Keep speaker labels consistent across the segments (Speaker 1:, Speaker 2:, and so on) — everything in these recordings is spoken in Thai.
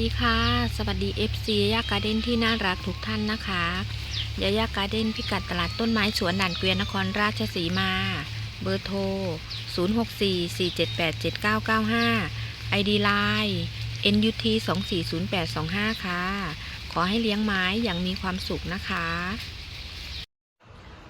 Speaker 1: ดีค่ะ สวัสดี FC ยาการ์เด้นที่น่ารักทุกท่านนะคะยายาการ์เด้นพิกัดตลาดต้นไม้สวนด่านเกวียนนครราชสีมา เบอร์โทร 0644787995 ID Line NUT 240825ค่ะ ขอให้เลี้ยงไม้อย่างมีความสุขนะคะ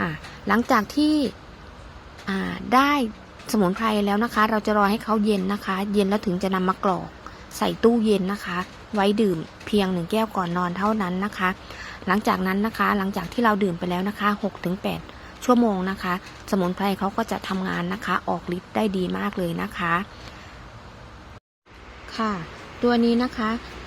Speaker 1: อ่าหลังจากที่อ่าได้สมุนไพรแล้วนะคะ เราจะรอให้เขาเย็นนะคะ เย็นแล้วถึงจะนำมากรอกใส่ตู้เย็นนะคะ ไว้ดื่มเพียงหนึ่งแก้วก่อนนอนเท่านั้นนะคะ หลังจากนั้นนะคะ หลังจากที่เราดื่มไปแล้วนะคะ6-8ชั่วโมงนะคะ สมุนไพรเขาก็จะทำงานนะคะ ออกฤทธิ์ได้ดีมากเลยนะคะ ค่ะ ตัวนี้นะคะ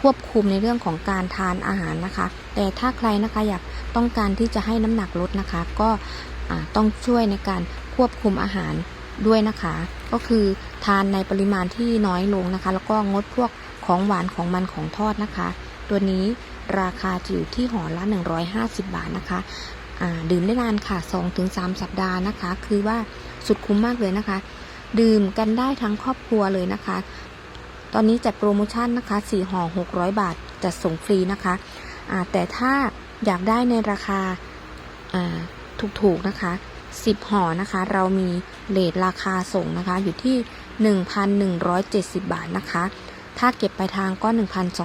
Speaker 1: ควบคุมในเรื่องของการทานอาหารนะคะ แต่ถ้าใครนะคะอยากต้องการที่จะให้น้ำหนักลดนะคะ ก็ต้องช่วยในการควบคุมอาหารด้วยนะคะ ก็คือทานในปริมาณที่น้อยลงนะคะ แล้วก็งดพวกของหวานของมันของทอดนะคะ ตัวนี้ราคาจะอยู่ที่ห่อละ 150 บาทนะคะดื่มได้นานค่ะ 2-3 สัปดาห์นะคะ คือว่าสุดคุ้มมากเลยนะคะ ดื่มกันได้ทั้งครอบครัวเลยนะคะ ตอนนี้จัดโปรโมชั่นนะคะ4ห่อ600 บาท จัดส่งฟรีนะคะแต่ถ้าอยากได้ในราคาถูกๆนะคะ 10 ห่อนะคะ เรามีเลทราคาส่งนะคะ อยู่ที่ 1,170 บาทนะคะ ถ้าเก็บไปลายทางก็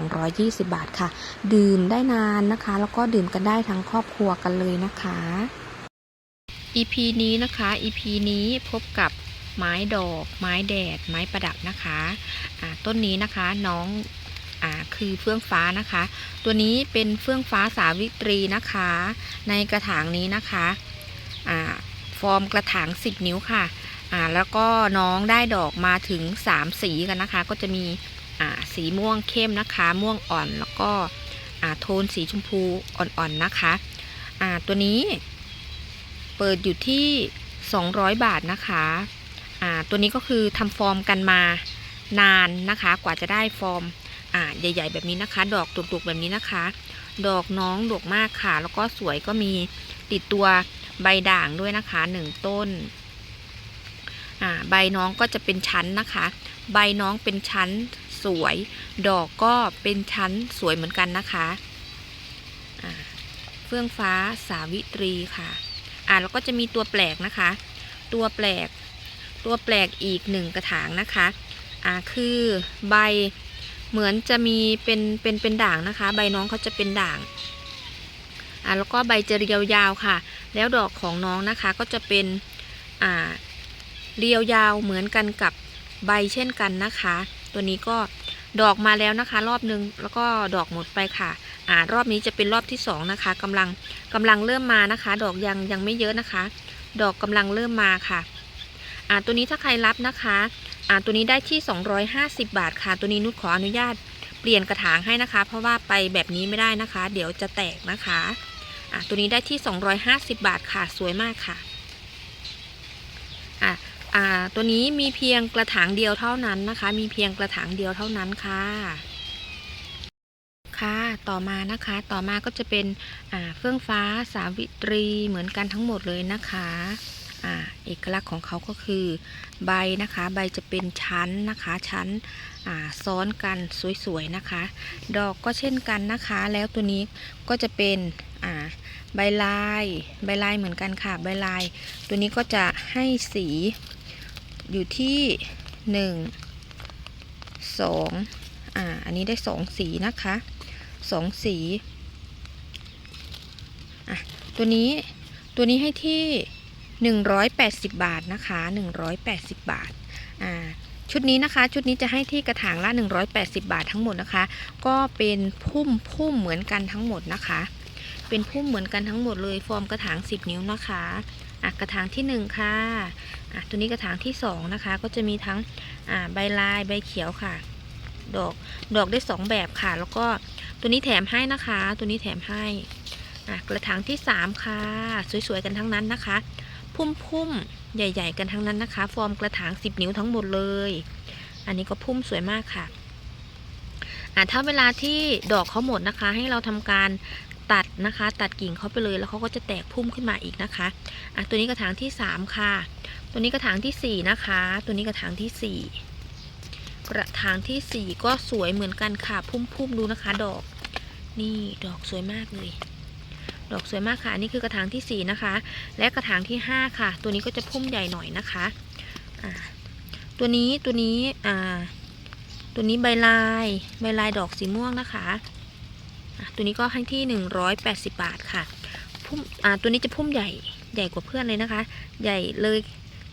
Speaker 1: 1,220 บาทค่ะ ดื่มได้นานนะคะ แล้วก็ดื่มกันได้ทั้งครอบครัวกันเลยนะคะ EP นี้นะคะ EP นี้พบกับ ไม้ดอก ไม้แดด ไม้ประดับนะคะต้นนี้นะคะน้องอคือเฟื่องฟ้านะคะ ตัวนี้เป็นเฟื่องฟ้าสาวิตรีนะคะ ในกระถางนี้นะคะฟอร์มกระถาง 10 นิ้วค่ะแล้วก็น้องได้ดอกมาถึง 3 สีกันนะคะ ก็จะมีสีม่วงเข้มนะคะ ม่วงอ่อนแล้วก็โทนสีชมพูอ่อนๆนะคะตัวนี้เปิดอยู่ที่ 200 บาทนะคะ ตัวนี้ก็คือทำฟอร์มกันมานานนะคะ กว่าจะได้ฟอร์มใหญ่ ๆ แบบนี้นะคะ ดอกตุกๆแบบนี้นะคะ ดอกน้องดอกมากค่ะ แล้วก็สวยก็มีติดตัวใบด่างด้วยนะคะหนึ่งต้นใบน้องก็จะเป็นชั้นนะคะ ใบน้องเป็นชั้นสวย ดอกก็เป็นชั้นสวยเหมือนกันนะคะเฟื่องฟ้าสาวิตรีค่ะ อ่าแล้วก็จะมีตัวแปลกนะคะ ตัวแปลก ตัวแปลกอีกหนึ่งกระถางนะคะอ่าคือใบเหมือนจะมีเป็นเป็นเป็นด่างนะคะ ใบน้องเขาจะเป็นด่างอ่าแล้วก็ใบจะเรียวยาวค่ะ แล้วดอกของน้องนะคะก็จะเป็นอ่าเรียวยาวเหมือนกันกับใบเช่นกันนะคะ ตัวนี้ก็ดอกมาแล้วนะคะ รอบนึงแล้วก็ดอกหมดไปค่ะ อ่ารอบนี้จะเป็นรอบที่สองนะคะกำลังกำลังเริ่มมานะคะ ดอกยังยังไม่เยอะนะคะ ดอกกำลังเริ่มมาค่ะ อ่าตัวนี้ถ้าใครรับนะคะอ่าตัวนี้ได้ที่ 250 บาทค่ะ ตัวนี้นุชขออนุญาตเปลี่ยนกระถางให้นะคะ เพราะว่าไปแบบนี้ไม่ได้นะคะ เดี๋ยวจะแตกนะคะอ่าตัวนี้ได้ที่ 250 บาทค่ะสวยมากค่ะอ่าอ่าตัวนี้มีเพียงกระถางเดียวเท่านั้นนะคะ มีเพียงกระถางเดียวเท่านั้นค่ะค่ะต่อมานะคะต่อมาก็จะเป็นอ่าเฟื่องฟ้าสาวิตรีเหมือนกันทั้งหมดเลยนะคะ อ่าเอกลักษณ์ของเขาก็คือใบนะคะ ใบจะเป็นชั้นนะคะ ชั้นอ่าซ้อนกันสวยๆนะคะ ดอกก็เช่นกันนะคะ แล้วตัวนี้ก็จะเป็นอ่าใบลาย ใบลายเหมือนกันค่ะ ใบลาย ตัวนี้ก็จะให้สีอยู่ที่หนึ่งสองอ่า อันนี้ได้สองสีนะคะสองสี อะ ตัวนี้ ตัวนี้ให้ที่ 180 บาทนะคะ 180 บาทอ่าชุดนี้นะคะ ชุดนี้จะให้ที่กระถางละ 180 บาททั้งหมดนะคะ ก็เป็นพุ่มพุ่มเหมือนกันทั้งหมดนะคะ เป็นพุ่มเหมือนกันทั้งหมดเลย ฟอร์มกระถาง 10 นิ้วนะคะอะกระถางที่ 1 ค่ะอะตัวนี้กระถางที่ 2 นะคะ ก็จะมีทั้งอ่าใบลายใบเขียวค่ะ ดอกดอกได้ 2 แบบค่ะ แล้วก็ตัวนี้แถมให้นะคะ ตัวนี้แถมให้อะกระถางที่ 3 ค่ะ สวยๆกันทั้งนั้นนะคะ พุ่มๆ ใหญ่ ๆ กันทั้งนั้นนะคะ ฟอร์มกระถาง 10 นิ้วทั้งหมดเลย อันนี้ก็พุ่มสวยมากค่ะอะถ้าเวลาที่ดอกเขาหมดนะคะ ให้เราทำการตัดนะคะ ตัดกิ่งเขาไปเลยแล้วเขาก็จะแตกพุ่มขึ้นมาอีกนะคะอะตัวนี้กระถางที่ 3 ค่ะ ตัวนี้กระถางที่ 4 นะคะ ตัวนี้กระถางที่ 4 กระถางทีสี่4 ก็สวยเหมือนกันค่ะ พุ่มๆดูนะคะ ดอก นี่ดอกสวยมากเลย ดอกสวยมากค่ะอันนี้คือกระถางที่ 4 นะคะ และกระถางที่ 5 ค่ะ ตัวนี้ก็จะพุ่มใหญ่หน่อยนะคะตัวนี้ตัวนี้ตัวนี้ใบลายใบลายดอกสีม่วงนะคะะตัวนี้ก็ให้ที่ 180 บาทค่ะพุ่มตัวนี้จะพุ่มใหญ่ใหญ่กว่าเพื่อนเลยนะคะ ใหญ่เลย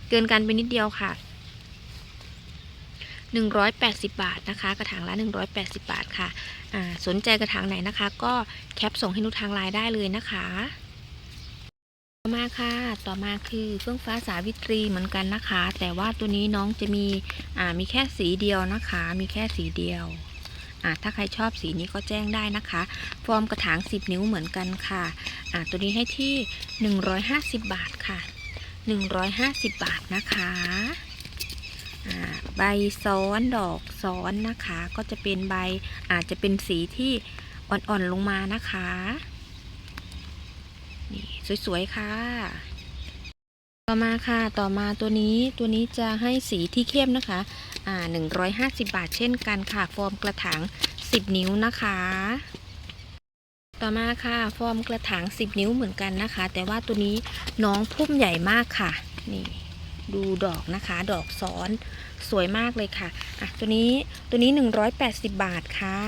Speaker 1: เกินกันไปนิดเดียวค่ะ 180 บาทนะคะ กระถางละ 180 บาทค่ะสนใจกระถางไหนนะคะ ก็แคปส่งให้นุทางไลน์ได้เลยนะคะต่อมาค่ะ ต่อมาคือเฟื่องฟ้าสาวิตรีเหมือนกันนะคะ แต่ว่าตัวนี้น้องจะมีอ่ามีแค่สีเดียวนะคะ มีแค่สีเดียวอ่าถ้าใครชอบสีนี้ก็แจ้งได้นะคะ ฟอร์มกระถาง 10 นิ้วเหมือนกันค่ะอ่าตัวนี้ให้ที่ 150 บาทค่ะ 150 บาทนะคะ ใบซ้อนดอกซ้อนนะคะ ก็จะเป็นใบอาจจะเป็นสีที่อ่อนๆลงมานะคะนี่สวยๆค่ะ ต่อมาค่ะต่อมาตัวนี้ตัวนี้จะให้สีที่เข้มนะคะอ่า150 บาทเช่นกันค่ะ ฟอร์มกระถาง 10 นิ้วนะคะ ต่อมาค่ะ ฟอร์มกระถาง 10 นิ้วเหมือนกันนะคะ แต่ว่าตัวนี้น้องพุ่มใหญ่มากค่ะนี่ ดูดอกนะคะ ดอกซ้อนสวยมากเลยค่ะอะตัวนี้ตัวนี้ 180 บาทค่ะ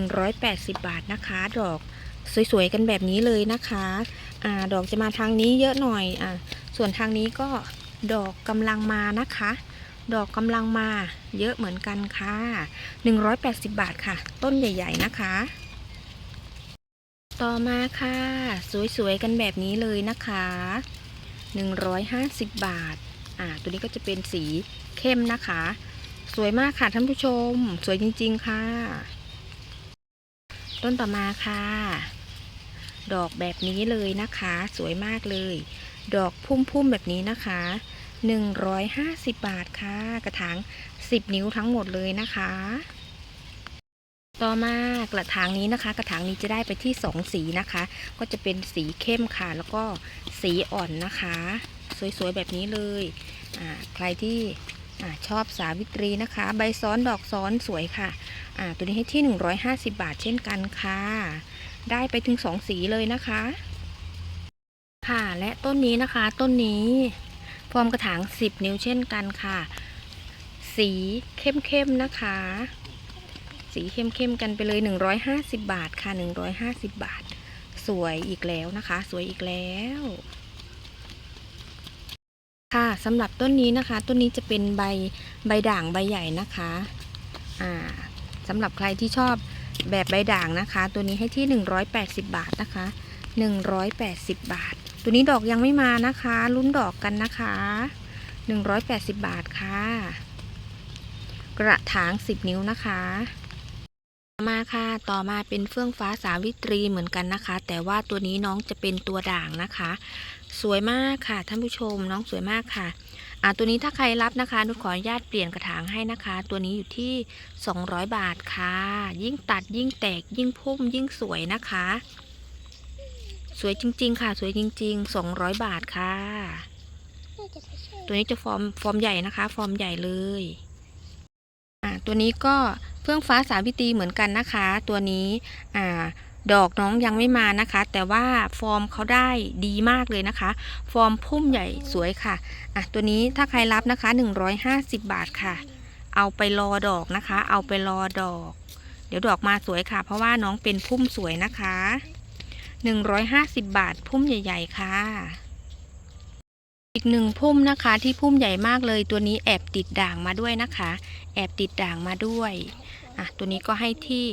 Speaker 1: 180 บาทนะคะ ดอกสวยๆกันแบบนี้เลยนะคะอ่าดอกจะมาทางนี้เยอะหน่อยอ่าส่วนทางนี้ก็ดอกกำลังมานะคะ ดอกกำลังมาเยอะเหมือนกันค่ะ 180 บาทค่ะ ต้นใหญ่ ๆ นะคะต่อมาค่ะ สวยๆ กันแบบนี้เลยนะคะ 150 บาท อ่า ตัวนี้ก็จะเป็นสีเข้มนะคะ สวยมากค่ะท่านผู้ชม สวยจริง ๆ ค่ะ ต้นต่อมาค่ะ ดอกแบบนี้เลยนะคะ สวยมากเลย ดอกพุ่มๆแบบนี้นะคะ 150 บาทค่ะ กระถาง 10 นิ้วทั้งหมดเลยนะคะ ต่อมากระถางนี้นะคะ กระถางนี้จะได้ไปที่สองสีนะคะ ก็จะเป็นสีเข้มค่ะ แล้วก็สีอ่อนนะคะ สวยๆแบบนี้เลยใครที่อชอบสาวิตรีนะคะ ใบซ้อนดอกซ้อนสวยค่ะตัวนี้ให้ที่ 150 บาทเช่นกันค่ะ ได้ไปถึงสองสีเลยนะคะ ค่ะและต้นนี้นะคะต้นนี้ฟอร์มกระถาง 10 นิ้วเช่นกันค่ะ สีเข้มๆนะคะ สีเข้มๆกันไปเลย 150 บาทค่ะ 150 บาท สวยอีกแล้วนะคะ สวยอีกแล้ว ค่ะสำหรับต้นนี้นะคะ ต้นนี้จะเป็นใบใบด่างใบใหญ่นะคะอ่าสำหรับใครที่ชอบแบบใบด่างนะคะ ตัวนี้ให้ที่ 180 บาทนะคะ 180 บาท ตัวนี้ดอกยังไม่มานะคะลุ้นดอกกันนะคะ 180 บาทค่ะ กระถาง 10 นิ้วนะคะ มาค่ะ ต่อมาเป็นเฟื่องฟ้าสาวิตรีเหมือนกันนะคะ แต่ว่าตัวนี้น้องจะเป็นตัวด่างนะคะ สวยมากค่ะท่านผู้ชมน้องสวยมากค่ะอ่าตัวนี้ถ้าใครรับนะคะนุชขออนุญาตเปลี่ยนกระถางให้นะคะ ตัวนี้อยู่ที่ 200 บาทค่ะ ยิ่งตัดยิ่งแตกยิ่งพุ่มยิ่งสวยนะคะ สวยจริง ๆ ค่ะ สวยจริง ๆ 200 บาทค่ะ ตัวนี้จะฟอร์มฟอร์มใหญ่นะคะ ฟอร์มใหญ่เลยอ่าตัวนี้ก็ เฟื่องฟ้าสาวิตีเหมือนกันนะคะ ตัวนี้อ่าดอกน้องยังไม่มานะคะ แต่ว่าฟอร์มเขาได้ดีมากเลยนะคะ ฟอร์มพุ่มใหญ่สวยค่ะอะ ตัวนี้ถ้าใครรับนะคะ 150 บาทค่ะ เอาไปรอดอกนะคะ เอาไปรอดอก เดี๋ยวดอกมาสวยค่ะ เพราะว่าน้องเป็นพุ่มสวยนะคะ 150 บาทพุ่มใหญ่ ๆ ค่ะ อีกหนึ่งพุ่มนะคะ ที่พุ่มใหญ่มากเลย ตัวนี้แอบติดด่างมาด้วยนะคะ แอบติดด่างมาด้วยอะตัวนี้ก็ให้ที่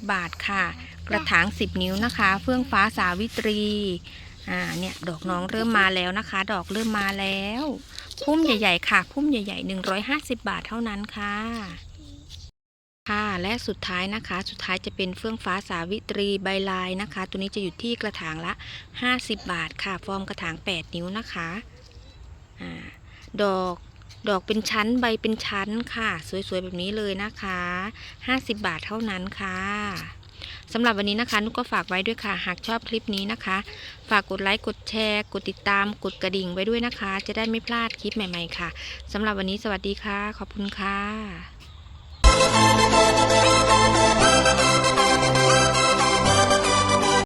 Speaker 1: 150 บาทค่ะ กระถาง 10 นิ้วนะคะ เฟื่องฟ้าสาวิตรีอ่าเนี่ยดอกน้องเริ่มมาแล้วนะคะ ดอกเริ่มมาแล้ว พุ่มใหญ่ๆค่ะ พุ่มใหญ่ๆ 150 บาทเท่านั้นค่ะ ค่ะและสุดท้ายนะคะ สุดท้ายจะเป็นเฟื่องฟ้าสาวิตรีใบลายนะคะ ตัวนี้จะอยู่ที่กระถางละ 50 บาทค่ะ ฟอร์มกระถาง 8 นิ้วนะคะอ่าดอกดอกเป็นชั้นใบเป็นชั้นค่ะ สวยๆ แบบนี้เลยนะคะ 50 บาทเท่านั้นค่ะสำหรับวันนี้นะคะ นุกก็ฝากไว้ด้วยค่ะ หากชอบคลิปนี้นะคะ ฝากกดไลค์ กดแชร์ กดติดตาม กดกระดิ่งไว้ด้วยนะคะ จะได้ไม่พลาดคลิปใหม่ๆค่ะสำหรับวันนี้สวัสดีค่ะ ขอบคุณค่ะ Música